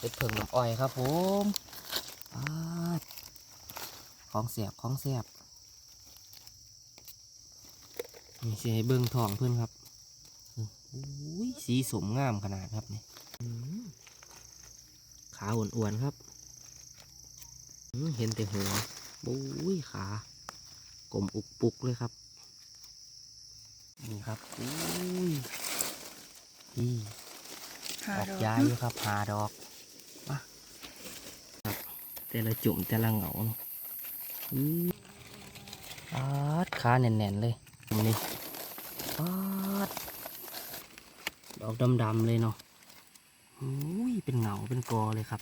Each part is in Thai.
เห็ดเผิงน้ำอ้อยครับผมของเสียบของเสียบนี่สิให้เบิ่งทองเพื่อนครับอุ้ยสีสมงามขนาดครับนี่ขาอ้วนๆครับเห็นแต่หัวบุ้ยขากลมอุกปุกเลยครับ นี่ครับอุ้ยนี่ออกดอกยาอยู่ครับหาดอก แต่ละจุ่มแต่ละเหงาเนาะอื้อปาดขาแน่นๆเลยตรงนี้ปาดดอกดำๆเลยเนาะอุ้ยเป็นเหงาเป็นกอเลยครับ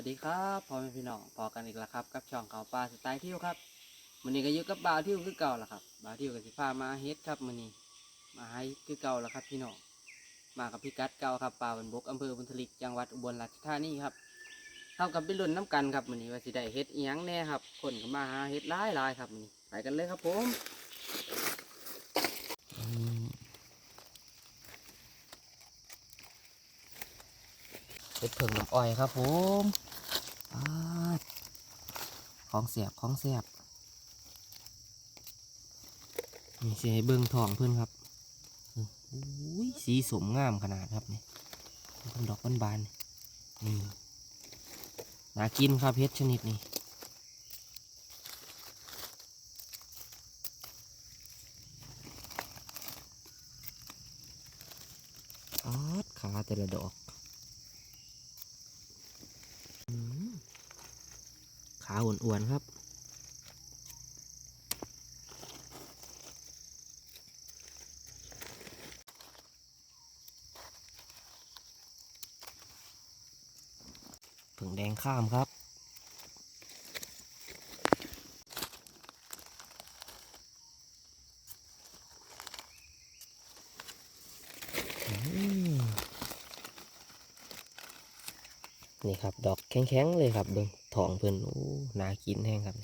วัสดีครับพ่อแม่พี่น้องพอกันอีกแล้วครับ กับช่องเขาปลาสไตล์เที่ยวครับมื้อนี้ก็อยู่กับบาวเที่ยวคือเก่าแล้วครับบาวเที่ยวกับสิพามาเฮ็ดครับมื้อนี้มาให้คือเก่าแล้วครับ พี่น้องมากับพี่กัดเก่าครับป่าบนบกอำเภอบุญทลิกจังหวัดอุบลราชธานีครับเท่ากับไปรุ่นน้ำกันครับมื้อนี้ว่าสิได้เฮ็ดเอียงแน่ครับ คนก็มาหาเฮ็ดหลายหลายครับมื้อนี้ไปกันเลยครับผมเฮ็ดเผิงน้ำอ้อยครับผม ของเสียบของเสียบนี่สิให้เบิ่งทองเพื่อนครับอุ้ยสีสมงามขนาดครับนี่เป็นดอกบานๆนี่น่ากินครับเพชรชนิดนี้ออดขาแต่ละดอก อืม ขาอ้วนๆครับ ผึ่งแดงข้ามครับนี่ครับ ดอกแข็งๆเลยครับเบิ่ง องเพิ่นโอ้น่ากินแห้งครับ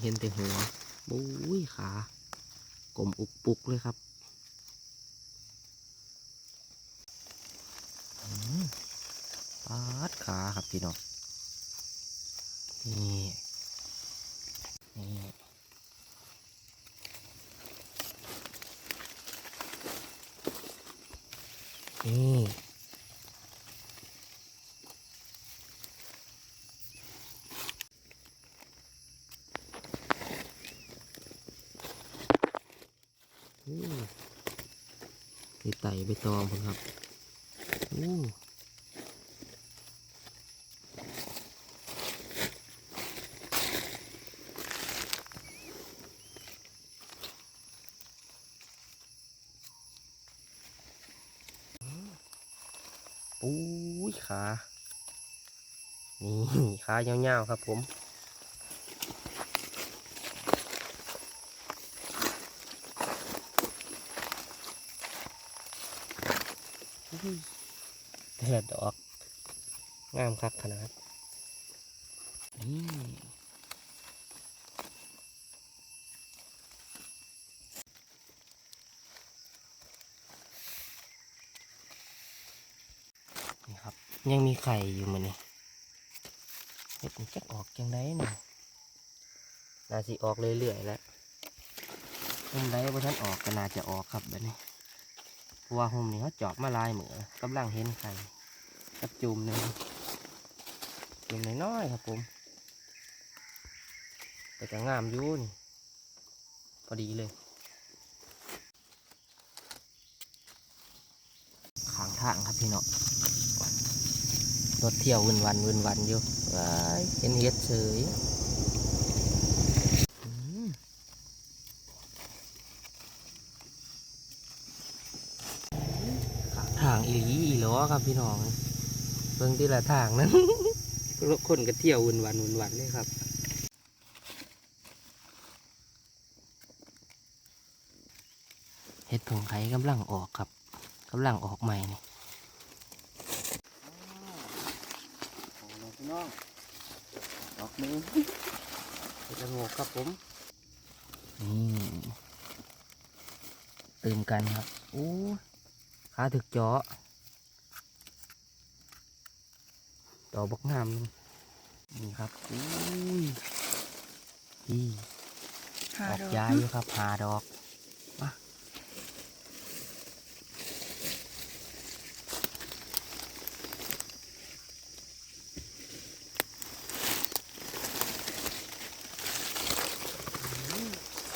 เห็นแต่หัวบุ้ยขากลมอุกปุกเลยครับปาดขาครับพี่น้องนี่นี่ นี่อู้นี่ ไต่ใบตองผมครับอู้ปุ้ยขา นี่ ขายาวๆครับผม แต่ละดอกงามคักขนาดนี่ครับ ยังมีไข่อยู่มันนี่เห็ดมันจะออกจังไดเนาะน่าสิออกเรื่อยๆแล้วหุ่มไดว่าท่านออกก็น่าจะออกครับแบบนี้ ว่าหุ่มนี่เขาจอบมาลายเหมือกำลังเห็นไข่กับจุ่มหนึ่งจุ่มน้อยๆครับผม แต่ก็งามอยู่นี่พอดีเลยขางทางครับพี่เนาะรถเที่ยววนวันวนวันอยู่ว้ายเห็นเฮ็ดเฉยอืมขางทางอีหลีอีหลอ ครับพี่น้องเบิ่งที่ละทางนั้นรถคนก็เที่ยววนวันวนวันเลยครับนเห็ดผงไข่กำลังออกครับกำลังออกใหม่นี่โอ้โหพี่น้องออกมือเห็ดละโงกครับผมนี่ตื่มกันครับอู้ขาถึกเจาะ ดอกบักงามนี่นี่ครับอุ้ยนี่หาออกดอกย้ายอยู่ครับหาดอกมา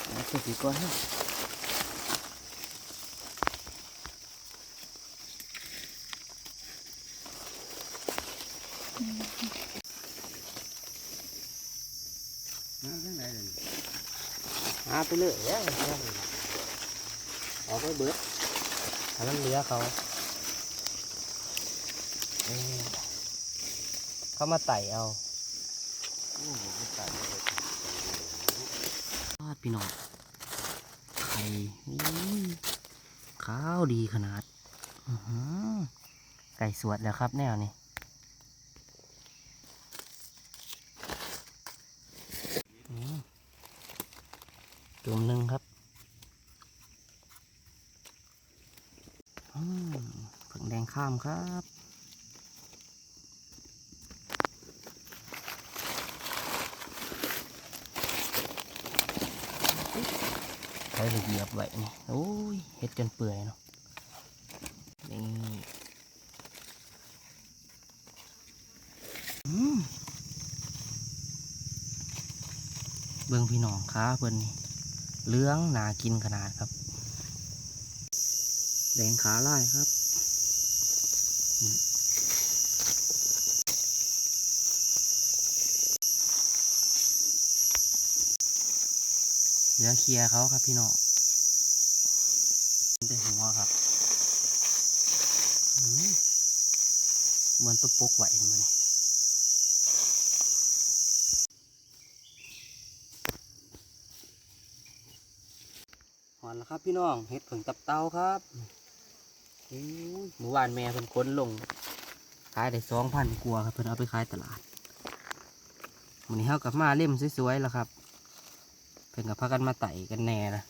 เอาตัวสีก่อนฮะมาเรื่องไหนเลย หา ไปเรื่อยแล้วออกไปเบิดถ้ามันเหลือเขาเอ้ยเขามาไต่เอาทอดพี่น้องไข่อุ้ยข้าวดีขนาดอื้อหือไก่สวดแล้วครับแนวนี้ จุ่มหนึ่งครับอืมผึ่งแดงข้ามครับใช้เลยเหยียบไว้นี่โอ้ยเห็ดจนเปื่อยเนาะนี่อืมเบิ่งพี่น้องค้าเพิ่นนี่ เหลื้องหนากินขนาดครับ แดงขาลายครับนี่เหลือเคลียร์เขาครับพี่น้องมันเป็นหัวครับอืมเหมือนตัวปกไหวเห็นไหมนี่ หอนแล้วครับพี่น้องเห็ดผึ่งตับเต้าครับอู้ยเมื่อวานแม่เพิ่นค้นลง ขายได้สองพันกัวครับเพิ่นเอาไปขายตลาดวันนี้เฮากับมาเล่มสวยๆแล้วครับ เพิ่นกับพากันมาไต่กันแน่ละ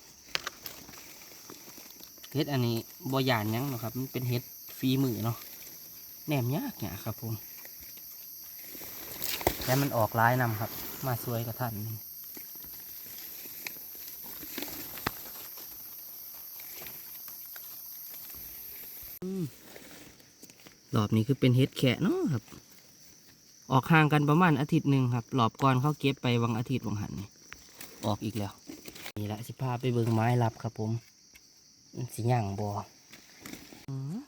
เห็ดอันนี้บ่ยานยังหรอกครับ มันเป็นเห็ดฟรีมือเนาะแหนมยากเนี่ยากครับผมแต่มันออกร้ายนำครับ มาสวยกับท่าน รอบนี้คือเป็นเฮ็ดแขะเนาะครับ ออกห่างกันประมาณอาทิตย์หนึ่งครับรอบก่อนเขาเก็บไปวังอาทิตย์วังหันนี่ออกอีกแล้ว นี่แหละสิพาไปเบิ่งไม้รับครับผมมันสิหยั่งบอม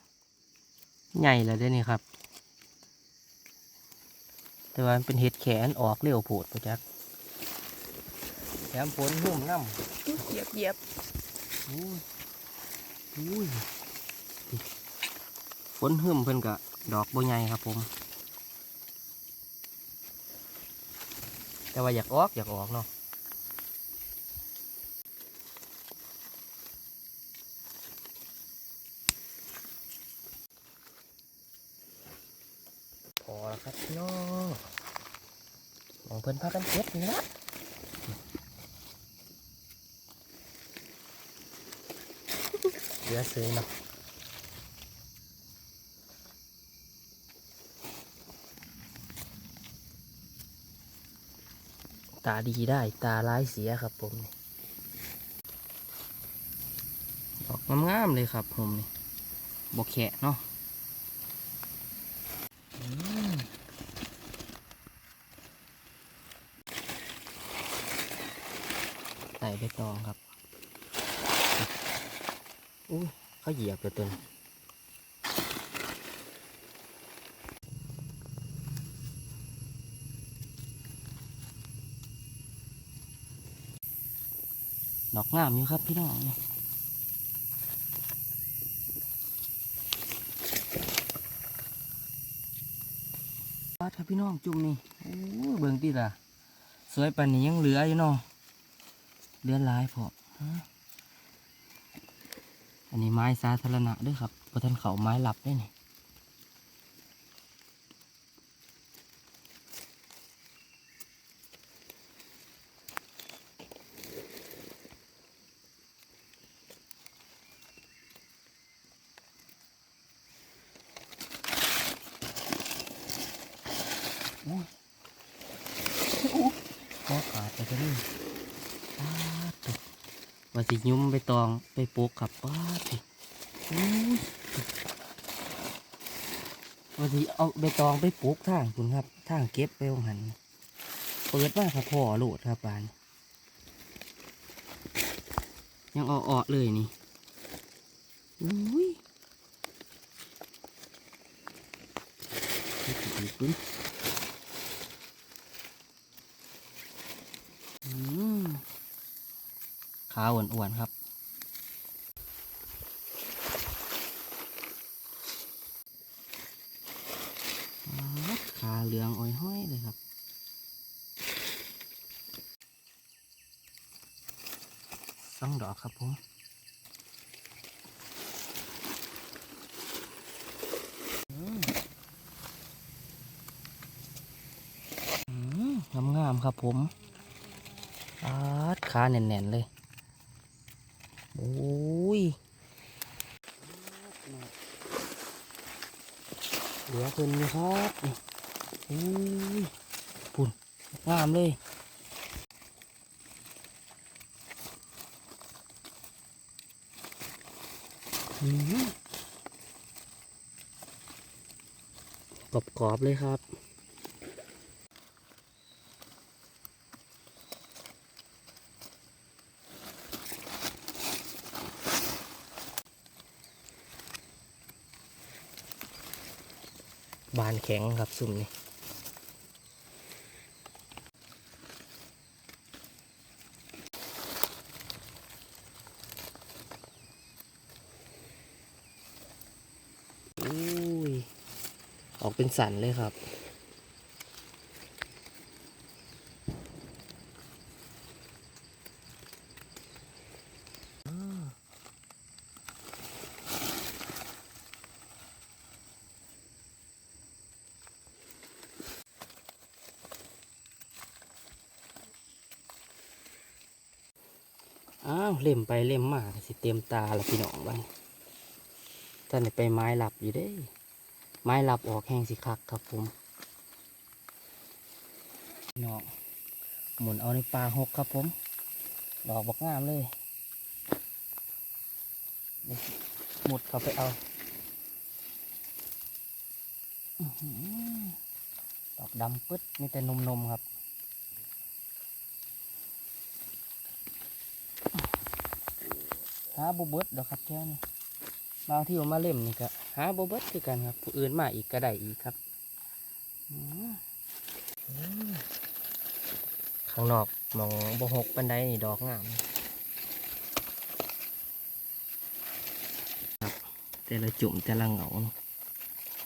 ใหญ่แล้วเด้อนี่ครับ แต่ว่ามันเป็นเห็ดแขนออกเร็วโผดประจักแถมฝนหุ่มน้ำเหยียบเหยียบอุ้ยอุ้ย ฝนหึมเพิ่นกะดอกบัใหญ่ครับผม แต่ว่าอยากออกอยากออกเนาะพอแล้วครับพี่น้องมองเพิ่นพากันเก็บนี่ละเหลือเสือเนาะ ตาดีได้ตาร้ายเสียครับผมนี่ดอกงามๆเลยครับผมนี่บกแขะเนาะอืมไต่ใบตองครับอู้เขาเหยียบเลยตัวนี้ ดอกงามอยู่ครับพี่น้องนี่ปาดครับพี่น้องจุ่มนี่โอ้เบิ่งติล่ะ สวยปานนี้ยังเหลืออยู่เนาะเหลือหลายพออันนี้ไม้สาธารณะด้วยครับเพระท่านเขาไม้หลับด้วยนี่โอ้ยคอขาดไปจะนี่ป้าดตก ว่าสิยุ้มไปตองไปปลูกขับป้าดติว่าสิเอาใบตองไปปลูกทางคุณครับทางเก็บไปของหันเปิดมาครับพ่อโหลดครับบานยังอออกเลยนี่อุ้ยดอีกดูอืมขา อ้วนๆครับ ขาเหลืองอ้อยห้อยเลยครับสองดอกครับผมอืมอืมงามๆครับผมอาดขาแน่นๆเลย โอ้ยเหลือเพิ่นอยู่ครับนี่อุ้ยปุ่นงามเลยกรอบๆเลยครับ บานแข็งครับสุ่มนี่อุ้ยออกเป็นสันเลยครับาวเล่มไปเล่มมากสิเต็มตาละพี่น้องบ้านท่านได้ไปไม้หลับอยู่เด้ ไม้หลับออกแห้งสิคักครับผมพี่น้องหมุนเอาในปลาหกครับผม ดอกบอกงามเลยหมดเขาไปเอาดอกดำปึ๊ดมีแต่นมๆครับ หาบเบิดดอกครับแค่นี้บางที่ผมมาเล่มนี่ก็หาบเบิดคือกันครับ ผู้อื่นมาอีกก็ได้อีกครับข้างนอกมองบหกปันไดนี่ดอกงามครับแต่ละจุ่มแต่ละเหงา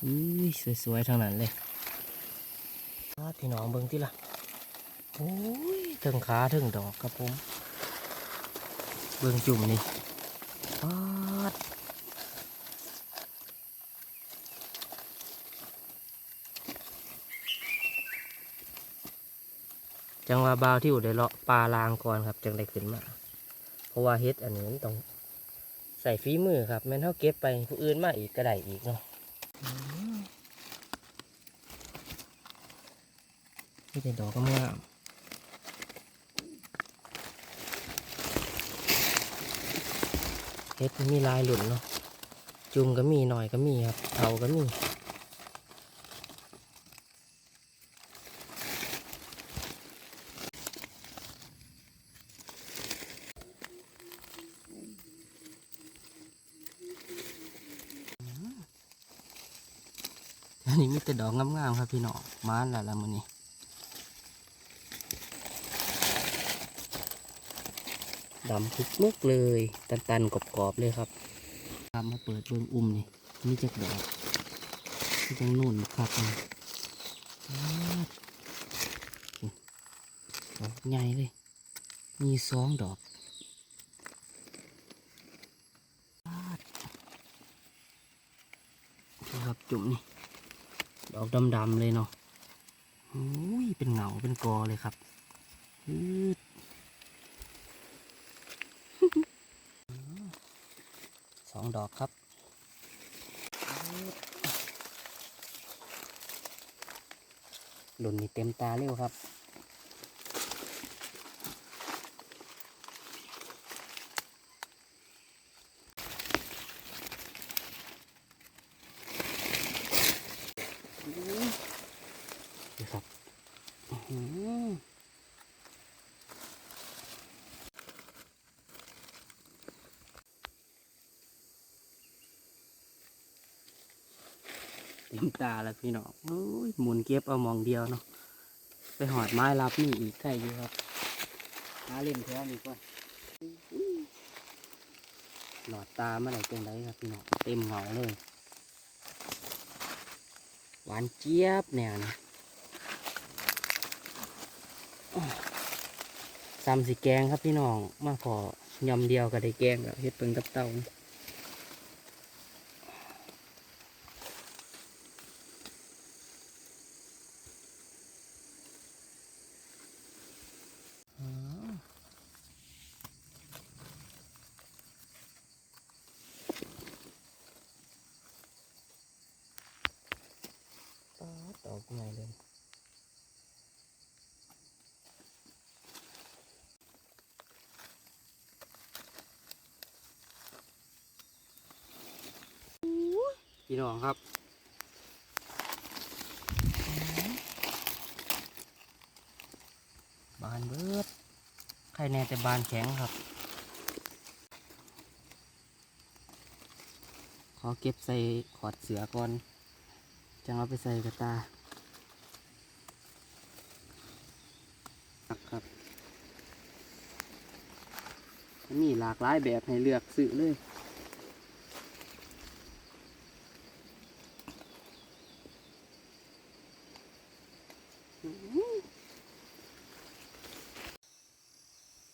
อุ้ยสวยๆทางนั้นเลยอ้าพี่น้องเบิ่งที่ละโอ้ยถึงขาถึงดอกครับผม เบิ่งจุ่มนี่ ปาดจังว่าบาวที่อยู่ได้เลาะปลาลางก่อนครับจังได้ขึ้นมา เพราะว่าเฮ็ดอันนี้ต้องใส่ฝีมือครับแม่นเท่าเก็บไปผู้อื่นมาอีกก็ได้อีกเนาะนี่เป็นดอกก็งาม เฮ็ดมีลายหลุนเนาะจุ่มก็มีหน่อยก็มีครับเทาก็มีอันนี้มีแต่ดอกงามๆครับพี่น้องมาแล้วละมื้อนี้ ดำทุกมุกเลย ตันๆกรอบๆเลยครับตามมาเปิดเบื้องอุ้มนี่นี่จะดอกที่ตรงนู่นนะครับดอกใหญ่เลย มีสองดอกครับจุ่มนี่ดอกดำๆเลยเนาะอุ้ยเป็นเหงาเป็นกอเลยครับอืด องดอกครับอืดหล่นนี่เต็มตาเร็วครับ นี่ครับอื้อหือเต็มตาแล้ว พี่น้องโอ้ยหมุนเก็บเอามองเดียวเนาะ ไปหอดไม้รับนี่อีกใครอยู่ครับ หาเล่นแท้นี่ก่อนอื้อหลอดตาเมื่อไหร่เต็มไรครับพี่น้อง เต็มเหงาเลย หวานเจี๊ยบแนวนี้อ้อซ้ำสิแกงครับพี่น้อง มาขอยำเดียวก็ได้แกงกับเฮ็ดเปิงกับเต้าอ๋อป๊าดดอกใหญ่เลย พี่น้องครับบานเบิดใครแน่แต่บานแข็งครับ ขอเก็บใส่ขอดเสือก่อน จังเอาไปใส่กระตาครับครับมีหลากหลายแบบให้เลือกซื้อเลย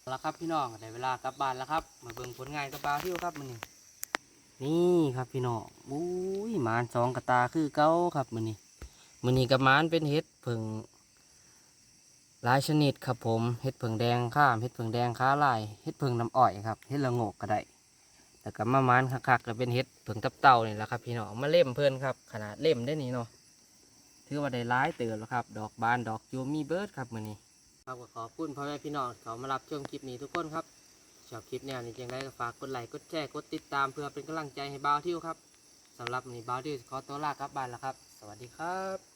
เอาละ ครับพี่น้องได้เวลากลับบ้านแล้วครับ มาเบิ่งผลงานกับบาทิวครับมันนี่นี่ครับพี่น้องอุ้ยมานสองกระตาคือเก้าครับมันนี่มันนี่กับมานเป็นเห็ดเผึ่งหลายชนิดครับผมเห็ดเผึ่งแดงข้ามเห็ดเผึ่งแดงขาลายเห็ดเผึ่งน้ำอ้อยครับเห็ดละโงกก็ได้แต่กับมามานคักๆก็เป็นเห็ดเผึ่งตับเต่านี่แหละครับ พี่น้องมาเล่มเพิ่นครับ ขนาดเล่มได้นี่เนาะถือว่าได้ร้ายเติบแล้วครับ ดอกบานดอกจูมีเบิร์ดครับมันนี่ ครับก็ขอบคุณพ่อแม่พี่น้องเขามารับชมคลิปนี้ทุกคนครับชอบคลิปแนวนี้จังได้ก็ฝากกดไลค์กดแชร์กดติดตามเพื่อเป็นกำลังใจให้บ่าวทิวครับสำหรับวันนี้บ่าวทิวขอตัวลาครับบ้านแล้วครับ สวัสดีครับ